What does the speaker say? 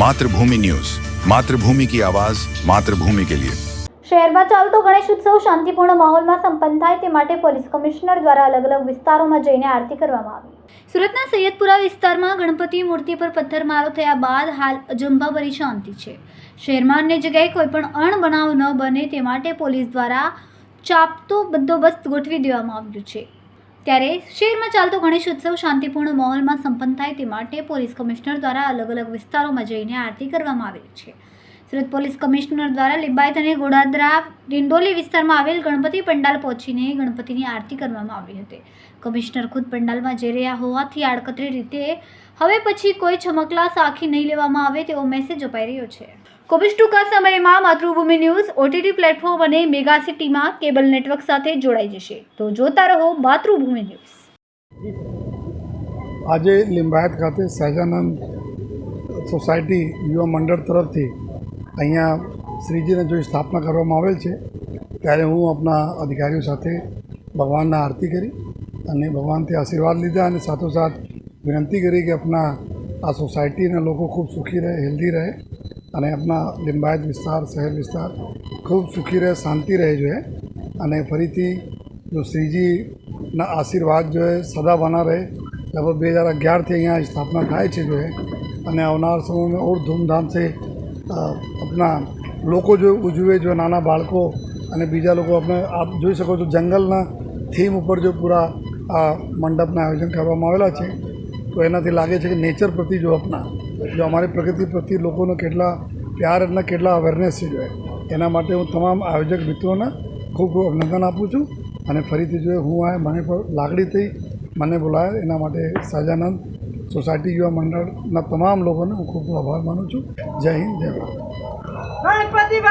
Mathrubhumi news. Mathrubhumi કી આવાજ, માતૃભૂમિ કે લિયે. શહેરમાં ચાલતો ગણેશ ઉત્સવ શાંતિપૂર્ણ માહોલમાં સંપન્ન થાય તે માટે પોલીસ કમિશનર દ્વારા અલગ અલગ વિસ્તારોમાં જઈને આરતી કરવામાં આવી. સુરતના સૈયદપુરા વિસ્તારમાં ગણપતિ મૂર્તિ પર પથ્થરમારો થયા બાદ હાલ અજંભાભરી શાંતિ છે. શહેરમાં અન્ય જગ્યાએ કોઈપણ અણબનાવ ન બને તે માટે પોલીસ દ્વારા ચાપતો બંદોબસ્ત ગોઠવી દેવામાં આવ્યો છે. ત્યારે શહેરમાં ચાલતો ગણેશ ઉત્સવ શાંતિપૂર્ણ માહોલમાં સંપન્ન થાય તે માટે પોલીસ કમિશનર દ્વારા અલગ અલગ વિસ્તારોમાં જઈને આરતી કરવામાં આવી છે. સુરત પોલીસ કમિશનર દ્વારા લિંબાયત અને ગોડાદરા ડિંડોલી વિસ્તારમાં આવેલ ગણપતિ પંડાલ પહોંચીને ગણપતિની આરતી કરવામાં આવી હતી. કમિશનર ખુદ પંડાલમાં જઈ રહ્યા હોવાથી આડકતરી રીતે હવે પછી કોઈ છમકલા સાખી નહીં લેવામાં આવે તેવો મેસેજ અપાઈ રહ્યો છે. જ ટૂંકા સમયમાં માતૃભૂમિ ન્યૂઝ ઓટીટી પ્લેટફોર્મ અને મેગા સિટીમાં કેબલ નેટવર્ક સાથે જોડાઈ જશે. તો જોતા રહો માતૃભૂમિ ન્યૂઝ. આજે લિંબાયત ખાતે સહજાનંદ સોસાયટી યુવા મંડળ તરફથી અહીંયા શ્રીજીને જો સ્થાપના કરવામાં આવેલ છે. ત્યારે હું આપણા અધિકારીઓ સાથે ભગવાનના આરતી કરી અને ભગવાનથી આશીર્વાદ લીધા અને સાથોસાથ વિનંતી કરી કે આપણા આ સોસાયટીના લોકો ખૂબ સુખી રહે, હેલ્ધી રહે. અને આપણા લિંબાયત વિસ્તાર શહેર વિસ્તાર ખૂબ સુખી રહે શાંતિ રહે જોઈએ અને ફરીથી જો શ્રીજીના આશીર્વાદ જો એ સદા બના રહે. લગભગ બે હજાર અગિયારથી અહીંયા સ્થાપના થાય છે જોઈએ અને આવનાર સમયમાં ઓર ધૂમધામ છે અ, આપણા લોકો જો ઉજવે જો નાના બાળકો અને બીજા લોકો આપણે આપ જોઈ શકો છો જંગલના થીમ ઉપર જો પૂરા આ મંડપના આયોજન કરવામાં આવેલા છે. તો એનાથી લાગે છે કે નેચર પ્રતિ જો આપણા જો અમારી પ્રગતિ પ્રત્યે લોકોનો કેટલા પ્યાર અને કેટલા અવેરનેસ છે એના માટે હું તમામ આયોજક મિત્રોને ખૂબ ખૂબ અભિનંદન આપું છું અને ફરીથી જો હું આ મને પણ લાગણી થઈ, મને બોલાયા એના માટે સાજાનંદ સોસાયટી યુવા મંડળના તમામ લોકોને હું ખૂબ આભાર માનું છું. જય હિન્દ, જય ભારત.